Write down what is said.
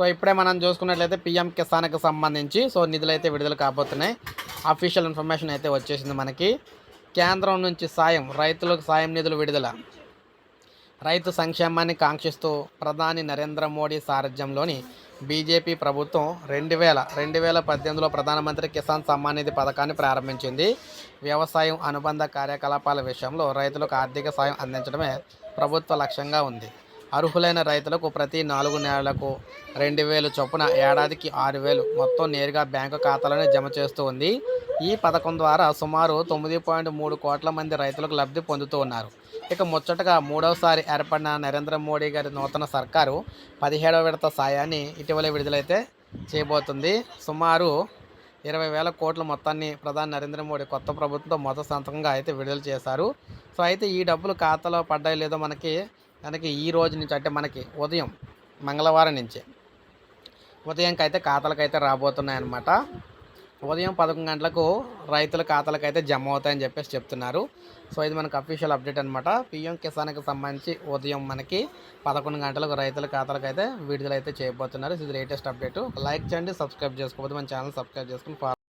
So ఇప్పుడే మనం చూసుకున్నట్లయితే పిఎం కిసాన్కి సంబంధించి సో నిధులు అయితే విడుదల కాబోతున్నాయి. అఫీషియల్ ఇన్ఫర్మేషన్ అయితే వచ్చేసింది మనకి. కేంద్రం నుంచి సాయం రైతులకు సాయం నిధులు విడుదల. రైతు సంక్షేమాన్ని కాంక్షిస్తూ ప్రధాని నరేంద్ర మోడీ సారథ్యంలోని బీజేపీ ప్రభుత్వం రెండు వేల రెండు వేల పద్దెనిమిదిలో ప్రధానమంత్రి కిసాన్ సమ్మాన్ నిధి పథకాన్ని ప్రారంభించింది. వ్యవసాయం అనుబంధ కార్యకలాపాల విషయంలో రైతులకు ఆర్థిక సాయం అందించడమే ప్రభుత్వ లక్ష్యంగా ఉంది. అర్హులైన రైతులకు ప్రతి నాలుగు నెలలకు రెండు వేలు చొప్పున ఏడాదికి ఆరు వేలు మొత్తం నేరుగా బ్యాంకు ఖాతాలోనే జమ చేస్తూ ఉంది. ఈ పథకం ద్వారా సుమారు తొమ్మిది పాయింట్ మూడు కోట్ల మంది రైతులకు లబ్ధి పొందుతూ ఉన్నారు. ఇక ముచ్చటగా మూడవసారి ఏర్పడిన నరేంద్ర మోడీ గారి నూతన సర్కారు పదిహేడవ విడత సాయాన్ని ఇటీవల విడుదలైతే చేయబోతుంది. సుమారు ఇరవై వేల కోట్ల మొత్తాన్ని ప్రధాని నరేంద్ర మోడీ కొత్త ప్రభుత్వంతో మొదటి సంతకంగా అయితే విడుదల చేశారు. సో అయితే ఈ డబ్బులు ఖాతాలో పడ్డాయి లేదో మనకి మనకి ఈ రోజు నుంచి అంటే మనకి ఉదయం మంగళవారం నుంచి. ఉదయంకైతే అయితే రాబోతున్నాయన్నమాట. రాబోతున్నాయి ఉదయం పదకొండు గంటలకు రైతుల ఖాతాలకైతే జమ అవుతాయని చెప్పేసి చెప్తున్నారు. సో ఇది మనకు అఫీషియల్ అప్డేట్ అనమాట పిఎం కిసాన్కి సంబంధించి ఉదయం మనకి పదకొండు గంటలకు రైతుల ఖాతాలకైతే విడుదలైతే చేయబోతున్నారు. ఇది లేటెస్ట్ అప్డేట్ లైక్ చేయండి సబ్స్క్రైబ్ చేసుకోకపోతే మన ఛానల్ సబ్స్క్రైబ్ చేసుకుని